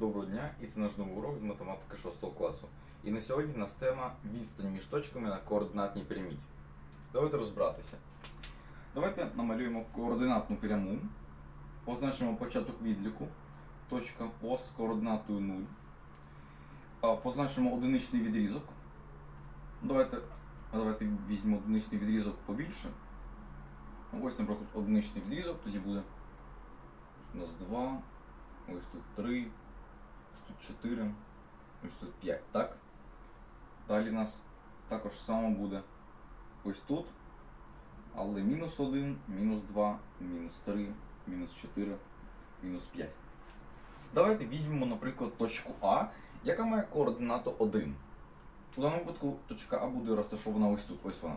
Доброго дня, і це наш новий урок з математики 6 класу. І на сьогодні в нас тема відстань між точками на координатній прямій. Давайте розбиратися. Давайте намалюємо координатну пряму, позначимо початок відліку, точка О з координатою 0. Позначимо одиничний відрізок. Давайте, давайте візьмемо одиничний відрізок побільше. Ну, Ось, наприклад, одиничний відрізок, тоді буде у нас 2, ось тут 3, ось тут 4, ось тут 5, так? Далі у нас також само буде ось тут, але мінус 1, мінус 2, мінус 3, мінус 4, мінус 5. Давайте візьмемо, наприклад, точку А, яка має координату 1. У даному випадку точка А буде розташована ось тут, ось вона.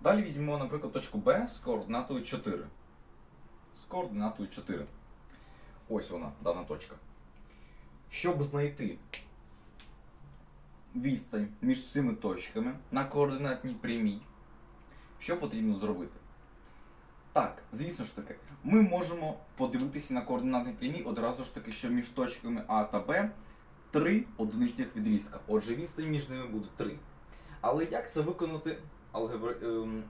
Далі візьмемо, наприклад, точку Б з координатою 4. З координатою 4. Ось вона, дана точка. Щоб знайти відстань між цими точками на координатній прямій, що потрібно зробити? Так, звісно ж таки, ми можемо подивитися на координатній прямій одразу ж таки, що між точками А та Б три одиничних відрізка. Отже, відстань між ними буде 3. Але як це виконати алгебри... ем,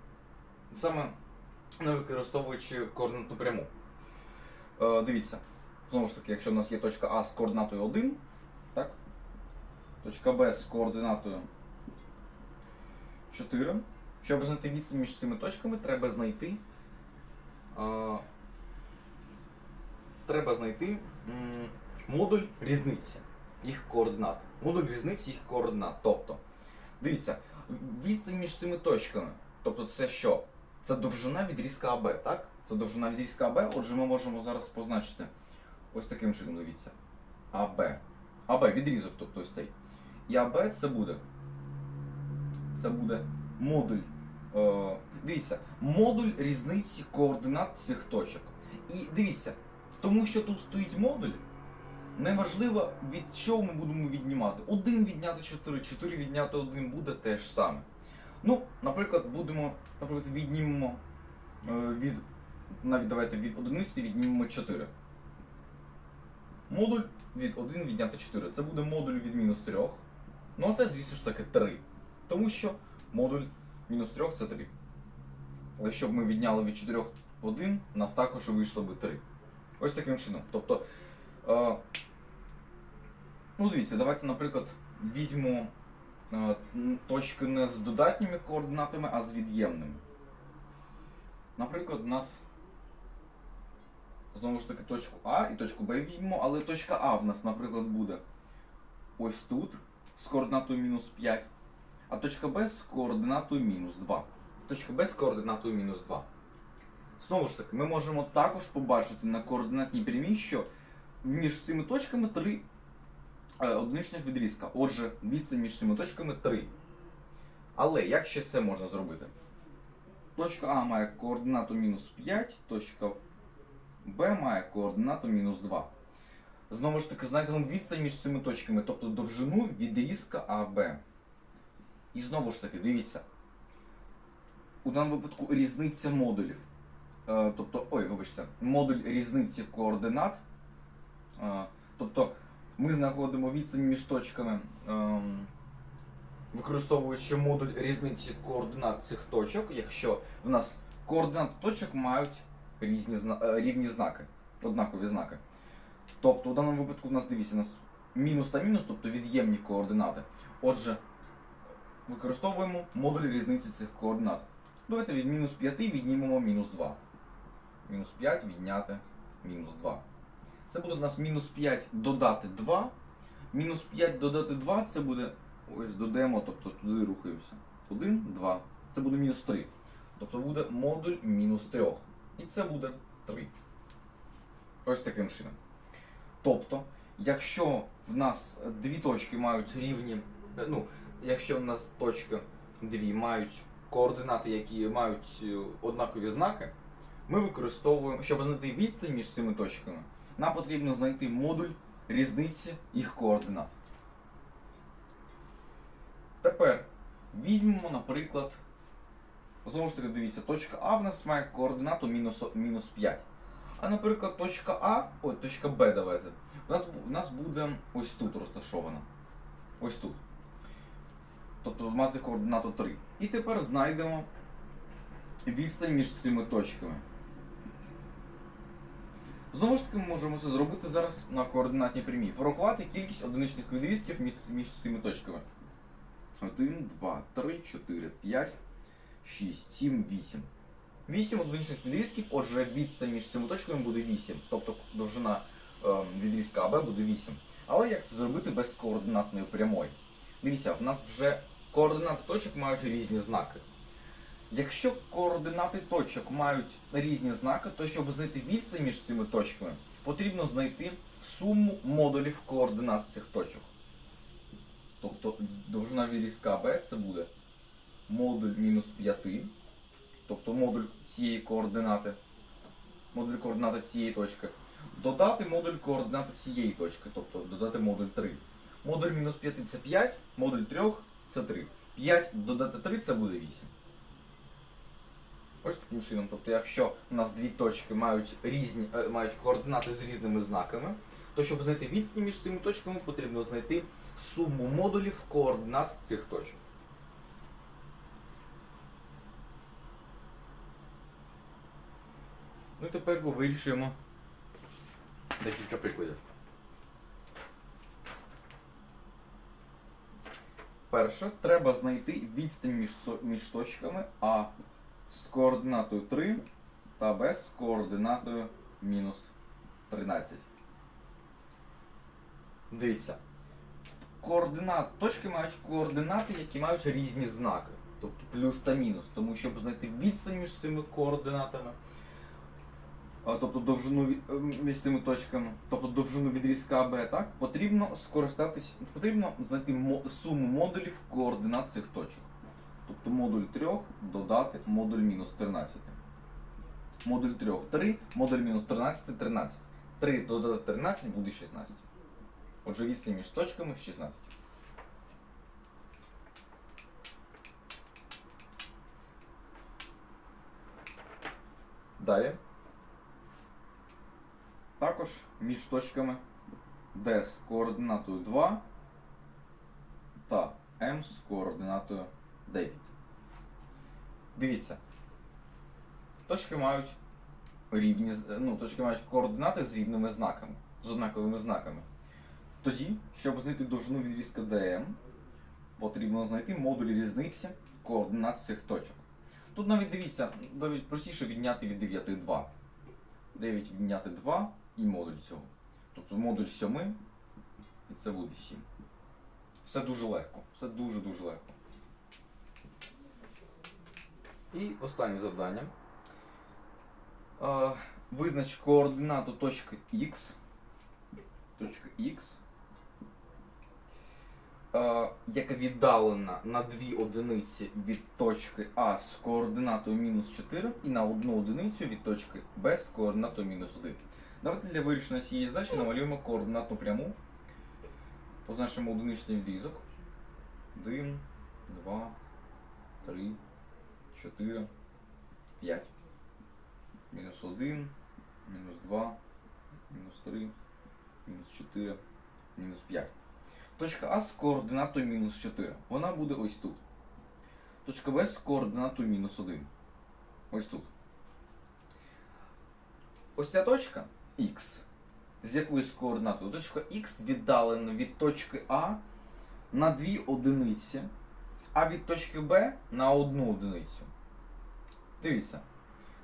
саме не використовуючи координатну пряму? Е, дивіться, знову ж таки, якщо в нас є точка А з координатою 1, так? Точка Б з координатою 4. Щоб знайти відстань між цими точками, треба знайти. е, треба знайти м, модуль різниці їх координат. Модуль різниці їх координат. Тобто, дивіться, відстань між цими точками. Тобто, це що? Це довжина відрізка АБ, так? Це довжина відрізка АБ, отже, ми можемо зараз позначити ось таким чином, дивіться. АБ. АБ відрізок, тобто ось цей. І АБ це буде. Це буде модуль. Е, дивіться, модуль різниці координат цих точок. І дивіться, тому що тут стоїть модуль, неважливо від чого ми будемо віднімати. 1 відняти 4, 4 відняти 1 буде те ж саме. Ну, наприклад, будемо, наприклад, віднімемо е, від, навіть давайте від одиниці віднімемо 4. Модуль від 1 відняти 4. Це буде модуль від мінус 3. Ну а це, звісно ж таки, 3. Тому що модуль мінус 3 це 3. Але щоб ми відняли від 4 1, у нас також вийшло би 3. Ось таким чином. Тобто, е, ну дивіться, давайте, наприклад, візьмемо е, точки не з додатніми координатами, а з від'ємними. Наприклад, у нас знову ж таки точку А і точку Б візьмемо, але точка А в нас, наприклад, буде ось тут з координатою мінус 5, а точка Б з координатою мінус 2. Точка Б з координатою мінус 2. Знову ж таки, ми можемо також побачити на координатній прямій, що між цими точками три е, одиничних відрізка. Отже, відстань між цими точками 3. Але як ще це можна зробити? Точка А має координату мінус 5, точка Б має координату мінус 2. Знову ж таки, знайдемо відстань між цими точками, тобто довжину відрізка АБ. І знову ж таки, дивіться. У даному випадку різниця модулів. Е, тобто, ой, вибачте, модуль різниці координат. Е, тобто ми знаходимо відстань між точками, ем, використовуючи модуль різниці координат цих точок, якщо в нас координати точок мають різні, е, рівні знаки, однакові знаки. Тобто, у даному випадку в нас дивіться, у нас мінус та мінус, тобто від'ємні координати. Отже, використовуємо модуль різниці цих координат. Давайте від мінус 5 віднімемо мінус 2. Мінус 5 відняти мінус 2. Це буде у нас мінус 5 додати 2. Мінус 5 додати 2 це буде. Ось додаємо, тобто туди рухаємося. 1, 2. Це буде мінус 3. Тобто буде модуль мінус 3. І це буде 3. Ось таким чином. Тобто, якщо в нас дві точки мають рівні. е, Ну, якщо в нас точки дві мають координати, які мають е, однакові знаки, ми використовуємо, щоб знайти відстань між цими точками, нам потрібно знайти модуль різниці їх координат. Тепер візьмемо, наприклад, знову ж таки, дивіться, точка А в нас має координату мінус, мінус 5. А наприклад, точка А, ой, точка Б давайте. У нас, у нас буде ось тут розташована. Ось тут. Тобто мати координату 3. І тепер знайдемо відстань між цими точками. Знову ж таки, ми можемо це зробити зараз на координатній прямій. Порахувати кількість одиничних відрізків між, між цими точками. 1, 2, 3, 4, 5, 6, 7, 8. 8 одиничних відрізків, отже, відстань між цими точками буде 8. Тобто довжина е, відрізка АБ буде 8. Але як це зробити без координатної прямої? Дивіться, в нас вже координати точок мають різні знаки. Якщо координати точок мають різні знаки, то щоб знайти відстань між цими точками, потрібно знайти суму модулів координат цих точок. Тобто довжина відрізка АБ це буде модуль мінус 5, тобто модуль цієї координати, модуль координати цієї точки, додати модуль координати цієї точки, тобто додати модуль 3. Модуль мінус 5 це 5, модуль 3 це 3. 5 додати 3 це буде 8. Ось таким чином. Тобто, якщо у нас дві точки мають різні, е, мають координати з різними знаками, то щоб знайти відстань між цими точками, потрібно знайти суму модулів координат цих точок. Ну і тепер вирішуємо декілька прикладів. Перше, треба знайти відстань між, між точками А з координатою 3 та Б з координатою мінус 13. Дивіться. Координат, точки мають координати, які мають різні знаки. Тобто плюс та мінус. Тому щоб знайти відстань між цими координатами, тобто довжину е, між точками, тобто довжину відрізка АБ, так, потрібно скористатись, потрібно знайти суму модулів координат цих точок. Тобто модуль 3 додати модуль мінус 13. Модуль 3 3, модуль мінус 13 13. 3 додати 13 буде 16. Отже, відстань між точками 16. Далі. Також між точками D з координатою 2 та M з координатою 9. Дивіться. Точки мають рівні, ну, точки мають координати з рівними знаками, з однаковими знаками. Тоді, щоб знайти довжину відрізка DM, потрібно знайти модуль різниці координат цих точок. Тут навіть дивіться, навіть простіше відняти від 9 2. 9 відняти 2 і модуль цього. Тобто модуль 7 і це буде 7. Все дуже легко. Все дуже-дуже легко. І останнє завдання. Е, визнач координату точки X. Точка X. Е, яка віддалена на 2 одиниці від точки А з координатою мінус 4 і на 1 одиницю від точки Б з координатою мінус 1. Давайте для вирішення цієї задачі намалюємо координатну пряму. Позначимо одиничний відрізок. 1, 2, 3, 4, 5. Мінус 1, мінус 2, мінус 3, мінус 4, мінус 5. Точка А з координатою мінус 4. Вона буде ось тут. Точка Б з координатою мінус 1. Ось тут. Ось ця точка Х з якоюсь координатою. Точка Х віддалена від точки А на 2 одиниці, а від точки Б на 1 одиницю. Дивіться.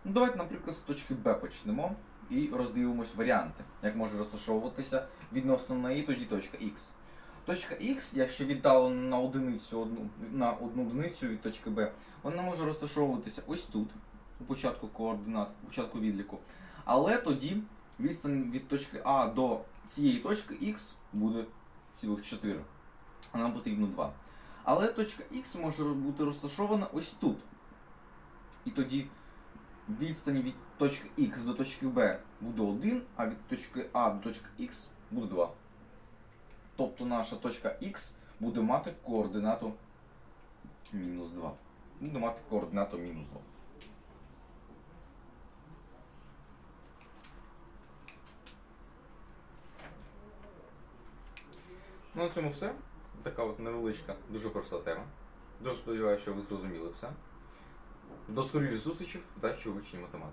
Ну, давайте, наприклад, з точки Б почнемо і роздивимось варіанти, як може розташовуватися відносно неї тоді точка Х. Точка Х, якщо віддалена на одиницю одну, на одну одиницю від точки Б, вона може розташовуватися ось тут, у початку координат, у початку відліку. Але тоді відстань від точки А до цієї точки Х буде цілих 4. А нам потрібно 2. Але точка Х може бути розташована ось тут. І тоді відстань від точки Х до точки Б буде 1, а від точки А до точки Х буде 2. Тобто наша точка Х буде мати координату мінус 2. Буде мати координату мінус 2. Ну, на цьому все. Така от невеличка, дуже проста тема. Дуже сподіваюся, що ви зрозуміли все. До скоріших зустрічей в дачі вивченні математики.